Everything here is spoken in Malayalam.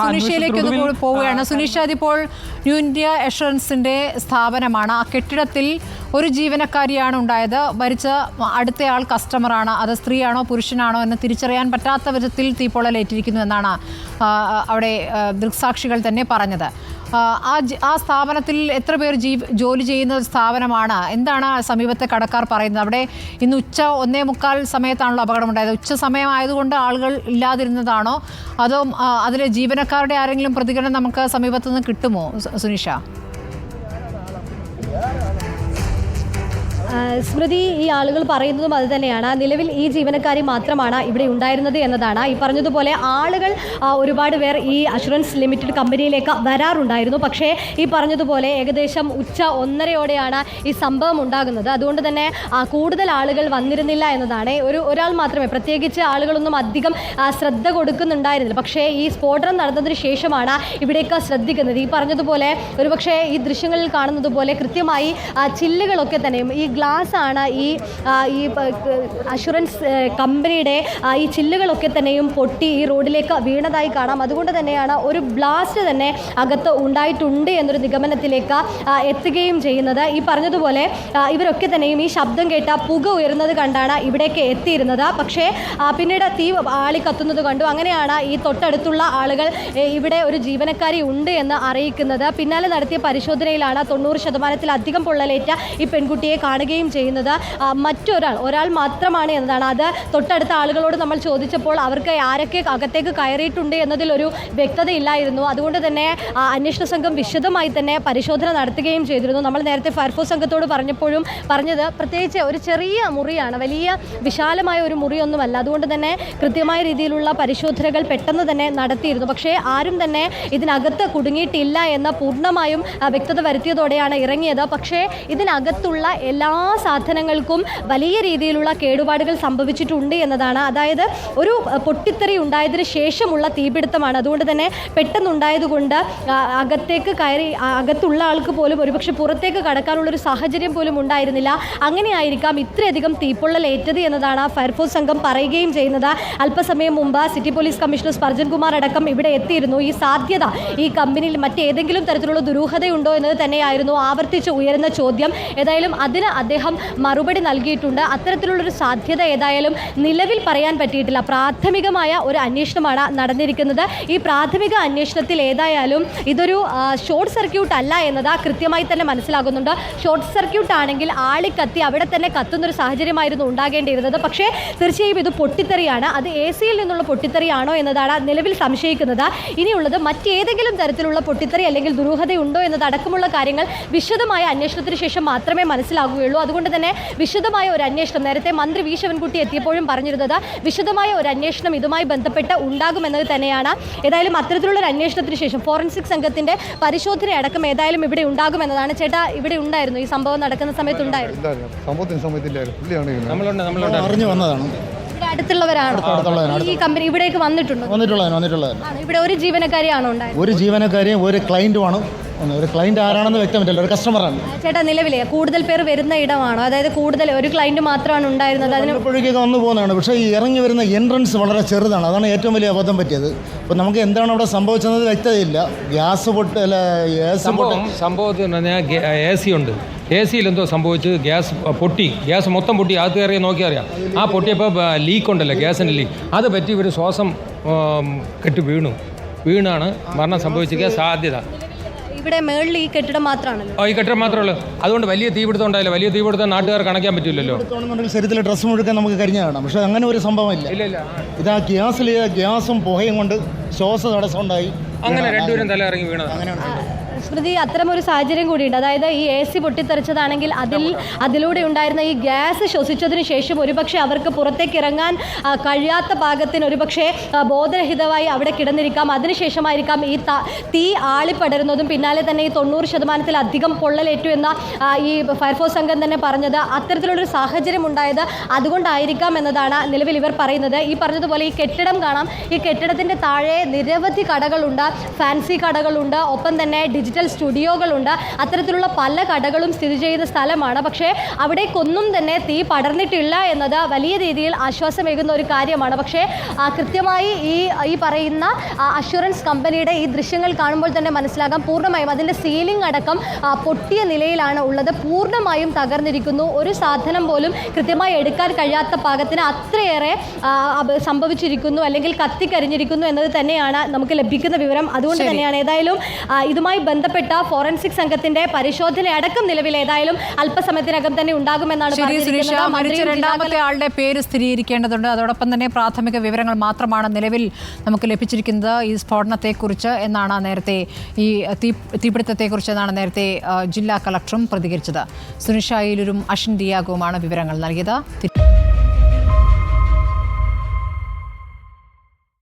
സുനിഷയിലേക്ക് ഒന്ന് പോവുകയാണ്. സുനിഷ അതിപ്പോൾ ന്യൂ ഇന്ത്യ എഷുറൻസിന്റെ സ്ഥാപനമാണ്. ആ കെട്ടിടത്തിൽ ഒരു ജീവനക്കാരിയാണ് ഉണ്ടായത്. മരിച്ച അടുത്തയാൾ കസ്റ്റമറാണ്. അത് സ്ത്രീയാണോ പുരുഷനാണോ എന്ന് തിരിച്ചറിയാൻ പറ്റാത്ത വിധത്തിൽ തീപ്പൊള്ളലേറ്റിരിക്കുന്നു എന്നാണ് അവിടെ ദൃക്സാക്ഷികൾ തന്നെ പറഞ്ഞത്. ആ, ആ സ്ഥാപനത്തിൽ എത്ര പേർ ജീ ജോലി ചെയ്യുന്ന ഒരു സ്ഥാപനമാണ്? എന്താണ് സമീപത്തെ കടക്കാർ പറയുന്നത്? അവിടെ ഇന്ന് ഉച്ച ഒന്നേ മുക്കാൽ സമയത്താണല്ലോ അപകടമുണ്ടായത്. ഉച്ച സമയമായതുകൊണ്ട് ആളുകൾ ഇല്ലാതിരുന്നതാണോ? അതോ അതിലെ ജീവനക്കാരുടെ ആരെങ്കിലും പ്രതികരണം നമുക്ക് സമീപത്തുനിന്ന് കിട്ടുമോ സുനിഷ? സ്മൃതി ഈ ആളുകൾ പറയുന്നതും അത് തന്നെയാണ്. നിലവിൽ ഈ ജീവനക്കാരി മാത്രമാണ് ഇവിടെ ഉണ്ടായിരുന്നത് എന്നതാണ്. ഈ പറഞ്ഞതുപോലെ ആളുകൾ ഒരുപാട് പേർ ഈ അഷുറൻസ് ലിമിറ്റഡ് കമ്പനിയിലേക്ക് വരാറുണ്ടായിരുന്നു. പക്ഷേ ഈ പറഞ്ഞതുപോലെ ഏകദേശം ഉച്ച ഒന്നരയോടെയാണ് ഈ സംഭവം ഉണ്ടാകുന്നത്. അതുകൊണ്ട് തന്നെ കൂടുതൽ ആളുകൾ വന്നിരുന്നില്ല എന്നതാണ്. ഒരു ഒരാൾ മാത്രമേ പ്രത്യേകിച്ച് ആളുകളൊന്നും അധികം ശ്രദ്ധ കൊടുക്കുന്നുണ്ടായിരുന്നില്ല. പക്ഷേ ഈ സ്ഫോടനം നടന്നതിന് ശേഷമാണ് ഇവിടേക്ക് ശ്രദ്ധിക്കുന്നത്. ഈ പറഞ്ഞതുപോലെ ഒരുപക്ഷെ ഈ ദൃശ്യങ്ങളിൽ കാണുന്നത് പോലെ കൃത്യമായി ചില്ലുകളൊക്കെ തന്നെയും ഈ ഗ്ലാസ് ആണ് ഈ ഈ അഷുറൻസ് കമ്പനിയുടെ ഈ ചില്ലുകളൊക്കെ തന്നെയും പൊട്ടി ഈ റോഡിലേക്ക് വീണതായി കാണാം. അതുകൊണ്ട് തന്നെയാണ് ഒരു ബ്ലാസ്റ്റ് തന്നെ അകത്ത് ഉണ്ടായിട്ടുണ്ട് എന്നൊരു നിഗമനത്തിലേക്ക് എത്തുകയും ചെയ്യുന്നത്. ഈ പറഞ്ഞതുപോലെ ഇവരൊക്കെ തന്നെയും ഈ ശബ്ദം കേട്ട പുക ഉയരുന്നത് കണ്ടാണ് ഇവിടേക്ക് എത്തിയിരുന്നത്. പക്ഷേ പിന്നീട് തീ ആളി കത്തുന്നത് കണ്ടു. അങ്ങനെയാണ് ഈ തൊട്ടടുത്തുള്ള ആളുകൾ ഇവിടെ ഒരു ജീവനക്കാരി ഉണ്ട് എന്ന് അറിയിക്കുന്നത്. പിന്നാലെ നടത്തിയ പരിശോധനയിലാണ് തൊണ്ണൂറ് ശതമാനത്തിലധികം പൊള്ളലേറ്റ ഈ പെൺകുട്ടിയെ കാണുകയും ചെയ്യുന്നത് മറ്റൊരാൾ ഒരാൾ മാത്രമാണ് എന്നതാണ്. അത് തൊട്ടടുത്ത ആളുകളോട് നമ്മൾ ചോദിച്ചപ്പോൾ അവർക്ക് ആരൊക്കെ അകത്തേക്ക് കയറിയിട്ടുണ്ട് എന്നതിലൊരു വ്യക്തതയില്ലായിരുന്നു. അതുകൊണ്ട് തന്നെ അന്വേഷണ സംഘം വിശദമായി തന്നെ പരിശോധന നടത്തുകയും ചെയ്തിരുന്നു. നമ്മൾ നേരത്തെ ഫയർഫോഴ്സ് സംഘത്തോട് പറഞ്ഞപ്പോഴും പറഞ്ഞത് പ്രത്യേകിച്ച് ഒരു ചെറിയ മുറിയാണ് വലിയ വിശാലമായ ഒരു മുറിയൊന്നുമല്ല. അതുകൊണ്ട് തന്നെ കൃത്യമായ രീതിയിലുള്ള പരിശോധനകൾ പെട്ടെന്ന് തന്നെ നടത്തിയിരുന്നു. പക്ഷേ ആരും തന്നെ ഇതിനകത്ത് കുടുങ്ങിയിട്ടില്ല എന്ന പൂർണമായും വ്യക്തത വരുത്തിയതോടെയാണ് ഇറങ്ങിയത്. പക്ഷേ ഇതിനകത്തുള്ള എല്ലാ സാധനങ്ങൾക്കും വലിയ രീതിയിലുള്ള കേടുപാടുകൾ സംഭവിച്ചിട്ടുണ്ട് എന്നതാണ്. അതായത് ഒരു പൊട്ടിത്തെറി ഉണ്ടായതിനു ശേഷമുള്ള തീപിടുത്തമാണ്. അതുകൊണ്ട് തന്നെ പെട്ടെന്നുണ്ടായതുകൊണ്ട് അകത്തേക്ക് കയറി അകത്തുള്ള ആൾക്ക് പോലും ഒരുപക്ഷെ പുറത്തേക്ക് കടക്കാനുള്ളൊരു സാഹചര്യം പോലും ഉണ്ടായിരുന്നില്ല. അങ്ങനെയായിരിക്കാം ഇത്രയധികം തീപ്പൊള്ളലേറ്റത് എന്നതാണ് ഫയർഫോഴ്സ് സംഘം പറയുകയും ചെയ്യുന്നത്. അല്പസമയം മുമ്പ് city police commissioner Sparjan Kumar അടക്കം ഇവിടെ എത്തിയിരുന്നു. ഈ സാധ്യത ഈ കമ്പനിയിൽ മറ്റേതെങ്കിലും തരത്തിലുള്ള ദുരൂഹതയുണ്ടോ എന്നത് തന്നെയായിരുന്നു ആവർത്തിച്ച് ഉയരുന്ന ചോദ്യം. ഏതായാലും അതിന് അദ്ദേഹം മറുപടി നൽകിയിട്ടുണ്ട്. അത്തരത്തിലുള്ളൊരു സാധ്യത ഏതായാലും നിലവിൽ പറയാൻ പറ്റിയിട്ടില്ല. പ്രാഥമികമായ ഒരു അന്വേഷണമാണ് നടന്നിരിക്കുന്നത്. ഈ പ്രാഥമിക അന്വേഷണത്തിൽ ഏതായാലും ഇതൊരു ഷോർട്ട് സർക്യൂട്ട് അല്ല എന്നത് കൃത്യമായി തന്നെ മനസ്സിലാകുന്നുണ്ട്. ഷോർട്ട് സർക്യൂട്ട് ആണെങ്കിൽ ആളി കത്തി അവിടെ തന്നെ കത്തുന്നൊരു സാഹചര്യമായിരുന്നു ഉണ്ടാകേണ്ടിയിരുന്നത്. പക്ഷേ തീർച്ചയായും ഇത് പൊട്ടിത്തെറിയാണ്. അത് എ സിയിൽ നിന്നുള്ള പൊട്ടിത്തെറിയാണോ എന്നതാണ് നിലവിൽ സംശയിക്കുന്നത്. ഇനിയുള്ളത് മറ്റേതെങ്കിലും തരത്തിലുള്ള പൊട്ടിത്തെറി അല്ലെങ്കിൽ ദുരൂഹതയുണ്ടോ എന്നതടക്കമുള്ള കാര്യങ്ങൾ വിശദമായ അന്വേഷണത്തിന് ശേഷം മാത്രമേ മനസ്സിലാകുകയുള്ളൂ. അതുകൊണ്ട് തന്നെ വിശദമായ ഒരു അന്വേഷണം. നേരത്തെ മന്ത്രി വി. ശിവൻകുട്ടി എത്തിയപ്പോഴും പറഞ്ഞിരുന്നത് വിശദമായ ഒരു അന്വേഷണം ഇതുമായി ബന്ധപ്പെട്ട് ഉണ്ടാകുമെന്നത് തന്നെയാണ്. ഏതായാലും അത്തരത്തിലുള്ള ഒരു അന്വേഷണത്തിന് ശേഷം ഫോറൻസിക് സംഘത്തിന്റെ പരിശോധന അടക്കം ഏതായാലും ഇവിടെ ഉണ്ടാകുമെന്നതാണ്. ചേട്ടാ ഇവിടെ ഉണ്ടായിരുന്നു. ഈ സംഭവം നടക്കുന്ന സമയത്ത് ഉണ്ടായിരുന്നു. അറിഞ്ഞു വന്നതാണ്. ഇവിടെ അടുത്തുള്ളവരാണ്? അടുത്തുള്ളവരാണ് ഈ കമ്പനി ഇവിടേക്ക് വന്നിട്ടുണ്ട്? വന്നിട്ടുള്ളതാണ് വന്നിട്ടുള്ളതാണ്. ഇവിടെ ഒരു ജീവനക്കാരിയാണോ ഒരു ജീവനക്കാരിയും ഒരു ക്ലയന്റുമാണ് ഒരു ക്ലൈന്റ് ആരാണെന്ന് വ്യക്തമല്ല ഒരു കസ്റ്റമറാണ് ചേട്ടാ നിലവിലെ കൂടുതൽ പേർ വരുന്ന ഇടമാണോ? അതായത് കൂടുതൽ ഒരു ക്ലൈന്റ് മാത്രമാണ് ഉണ്ടായിരുന്നത് അതിന് വല്ലപ്പോഴേക്കൊക്കെ വന്നു പോകുന്നതാണ്. പക്ഷേ ഈ ഇറങ്ങി വരുന്ന എൻട്രൻസ് വളരെ ചെറുതാണ്. അതാണ് ഏറ്റവും വലിയ അബദ്ധം പറ്റിയത്. അപ്പോൾ നമുക്ക് എന്താണ് അവിടെ സംഭവിച്ചത് വ്യക്തതയില്ല. ഗ്യാസ് പൊട്ട് അല്ല ഗ്യാസ് പൊട്ട്. സംഭവം സംഭവത്തിന് പറഞ്ഞാൽ എ സി ഉണ്ട്. എ സിയിൽ എന്തോ സംഭവിച്ച് ഗ്യാസ് പൊട്ടി. ഗ്യാസ് മൊത്തം പൊട്ടി. അകത്ത് കയറി നോക്കിയറിയാം ആ പൊട്ടിയപ്പോൾ ലീക്ക് ഉണ്ടല്ലോ ഗ്യാസിന്റെ ലീക്ക് അത് പറ്റി ഇവർ ശ്വാസം കെട്ടി വീണു. വീണാണ് മരണം സംഭവിച്ചിരിക്കാൻ സാധ്യത. ഇവിടെ മേളിൽ ഈ കെട്ടിടം മാത്രമാണല്ലോ. ആ, ഈ കെട്ടിടം മാത്രമേ ഉള്ളൂ. അതുകൊണ്ട് വലിയ തീപിടുത്തം ഉണ്ടായില്ല. വലിയ തീപിടുത്തം നാട്ടുകാർ കണക്കാൻ പറ്റില്ലല്ലോ. ശരീരത്തിലെ ഡ്രസ്സ് മുഴുക്കാൻ നമുക്ക് കരിഞ്ഞ കാണാം. പക്ഷേ അങ്ങനെ ഒരു സംഭവം ഇല്ല. ഇല്ല ആ ഗ്യാസിൽ ഗ്യാസും പുകയും കൊണ്ട് ശ്വാസ തടസ്സം ഉണ്ടായി. അങ്ങനെ രണ്ടുപേരും തല ഇറങ്ങി വീണത് അങ്ങനെയാണ് സ്മൃതി ഒരു സാഹചര്യം കൂടിയുണ്ട്. അതായത് ഈ എ സി പൊട്ടിത്തെറിച്ചതാണെങ്കിൽ അതിൽ അതിലൂടെ ഉണ്ടായിരുന്ന ഈ ഗ്യാസ് ശ്വസിച്ചതിന് ശേഷം ഒരുപക്ഷെ അവർക്ക് പുറത്തേക്ക് ഇറങ്ങാൻ കഴിയാത്ത പാകത്തിന് ഒരുപക്ഷെ ബോധരഹിതമായി അവിടെ കിടന്നിരിക്കാം. അതിനുശേഷമായിരിക്കാം ഈ തീ ആളിപ്പടരുന്നതും പിന്നാലെ തന്നെ ഈ തൊണ്ണൂറ് ശതമാനത്തിലധികം പൊള്ളലേറ്റു എന്ന ഈ ഫയർഫോഴ്സ് സംഘം തന്നെ പറഞ്ഞത്. അത്തരത്തിലുള്ളൊരു സാഹചര്യം ഉണ്ടായത് അതുകൊണ്ടായിരിക്കാം എന്നതാണ് നിലവിൽ ഇവർ പറയുന്നത്. ഈ പറഞ്ഞതുപോലെ ഈ കെട്ടിടം കാണാം. ഈ കെട്ടിടത്തിന്റെ താഴെ നിരവധി കടകളുണ്ട്. ഫാൻസി കടകളുണ്ട്. ഒപ്പം തന്നെ ഡിജിറ്റൽ ഡിജിറ്റൽ സ്റ്റുഡിയോകളുണ്ട്. അത്തരത്തിലുള്ള പല കടകളും സ്ഥിതി ചെയ്യുന്ന സ്ഥലമാണ്. പക്ഷേ അവിടേക്കൊന്നും തന്നെ തീ പടർന്നിട്ടില്ല എന്നത് വലിയ രീതിയിൽ ആശ്വാസമേകുന്ന ഒരു കാര്യമാണ്. പക്ഷേ കൃത്യമായി ഈ ഈ പറയുന്ന അഷുറൻസ് കമ്പനിയുടെ ഈ ദൃശ്യങ്ങൾ കാണുമ്പോൾ തന്നെ മനസ്സിലാകാം. പൂർണമായും അതിന്റെ സീലിംഗ് അടക്കം പൊട്ടിയ നിലയിലാണ് ഉള്ളത്. പൂർണമായും തകർന്നിരിക്കുന്നു. ഒരു സാധനം പോലും കൃത്യമായി എടുക്കാൻ കഴിയാത്ത പാകത്തിന് അത്രയേറെ സംഭവിച്ചിരിക്കുന്നു. അല്ലെങ്കിൽ കത്തിക്കരിഞ്ഞിരിക്കുന്നു എന്നത് തന്നെയാണ് നമുക്ക് ലഭിക്കുന്ന വിവരം. അതുകൊണ്ട് തന്നെയാണ്. ഏതായാലും ഇതുമായി ഇതുമായി ബന്ധപ്പെട്ട ഫോറൻസിക് സംഘത്തിന്റെ പരിശോധന അടക്കം നിലവിൽ ഏതായാലും അല്പസമയത്തിനകം തന്നെ ഉണ്ടാകുമെന്നാണ്. മരിച്ച രണ്ടാമത്തെ ആളുടെ പേര് സ്ഥിരീകരിക്കേണ്ടതുണ്ട്. അതോടൊപ്പം തന്നെ പ്രാഥമിക വിവരങ്ങൾ മാത്രമാണ് നിലവിൽ നമുക്ക് ലഭിച്ചിരിക്കുന്നത് ഈ സ്ഫോടനത്തെക്കുറിച്ച് എന്നാണ് നേരത്തെ ഈ തീ തീപിടുത്തത്തെക്കുറിച്ച് എന്നാണ് നേരത്തെ ജില്ലാ കളക്ടറും പ്രതികരിച്ചത്. സുനിഷ അയിലൂരും അഷിൻ ഡിയാഗുമാണ് വിവരങ്ങൾ നൽകിയത്.